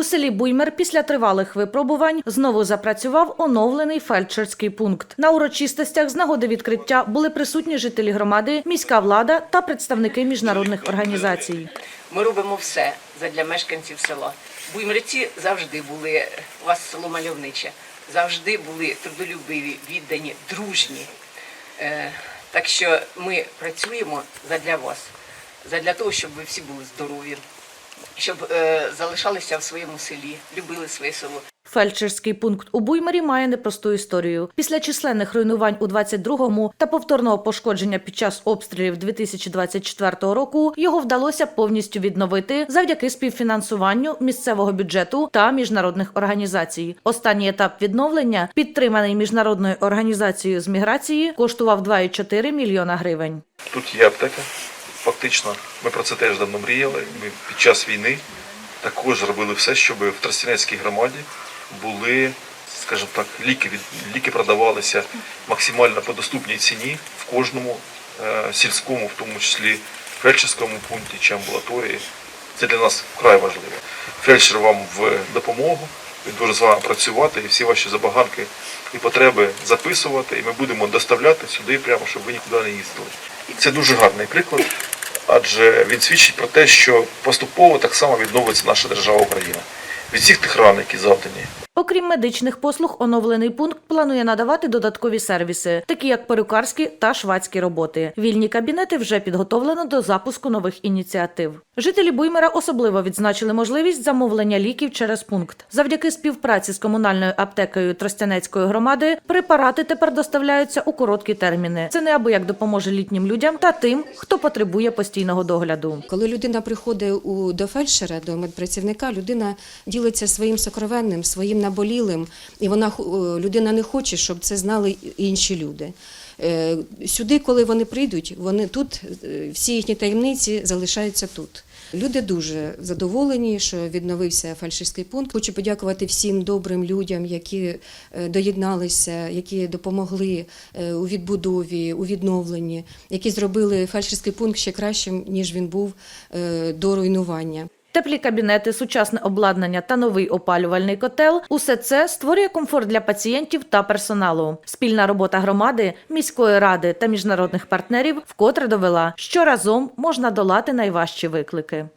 У селі Буймер після тривалих випробувань знову запрацював оновлений фельдшерський пункт. На урочистостях з нагоди відкриття були присутні жителі громади, міська влада та представники міжнародних організацій. Ми робимо все для мешканців села. Буймерці завжди були, у вас село мальовниче, завжди були трудолюбиві, віддані, дружні. Е, так що ми працюємо задля вас, задля того, щоб ви всі були здорові, щоб е, залишалися в своєму селі, любили своє село. Фельдшерський пункт у Буймері має непросту історію. Після численних руйнувань у 22-му та повторного пошкодження під час обстрілів 2024 року його вдалося повністю відновити завдяки співфінансуванню місцевого бюджету та міжнародних організацій. Останній етап відновлення, підтриманий міжнародною організацією з міграції, коштував 2,4 мільйона гривень. Тут є аптека. Фактично, ми про це теж давно мріяли. Ми під час війни також робили все, щоб в Тростянецькій громаді були, скажімо так, ліки ліки продавалися максимально по доступній ціні в кожному е, сільському, в тому числі фельдшерському пункті чи амбулаторії. Це для нас вкрай важливо. Фельдшер вам в допомогу. Він дуже з вами працювати і всі ваші забаганки і потреби записувати, і ми будемо доставляти сюди прямо, щоб ви нікуди не їздили. Це дуже гарний приклад, адже він свідчить про те, що поступово так само відновиться наша держава Україна від всіх тих ран, які завдані. Окрім медичних послуг, оновлений пункт планує надавати додаткові сервіси, такі як перукарські та швадські роботи. Вільні кабінети вже підготовлено до запуску нових ініціатив. Жителі Буймера особливо відзначили можливість замовлення ліків через пункт. Завдяки співпраці з комунальною аптекою Тростянецької громади препарати тепер доставляються у короткі терміни. Це неабияк допоможе літнім людям та тим, хто потребує постійного догляду. Коли людина приходить у, до фельдшера, до медпрацівника, людина ділиться своїм сокровенним, своїм наболілим, і вона е, людина не хоче, щоб це знали інші люди. Е, Сюди, коли вони прийдуть, вони тут е, всі їхні таємниці залишаються тут. Люди дуже задоволені, що відновився фельдшерський пункт. Хочу подякувати всім добрим людям, які доєдналися, які допомогли у відбудові, у відновленні, які зробили фельдшерський пункт ще кращим, ніж він був до руйнування. Теплі кабінети, сучасне обладнання та новий опалювальний котел усе це створює комфорт для пацієнтів та персоналу. Спільна робота громади, міської ради та міжнародних партнерів вкотре довела, що разом можна долати найважчі виклики.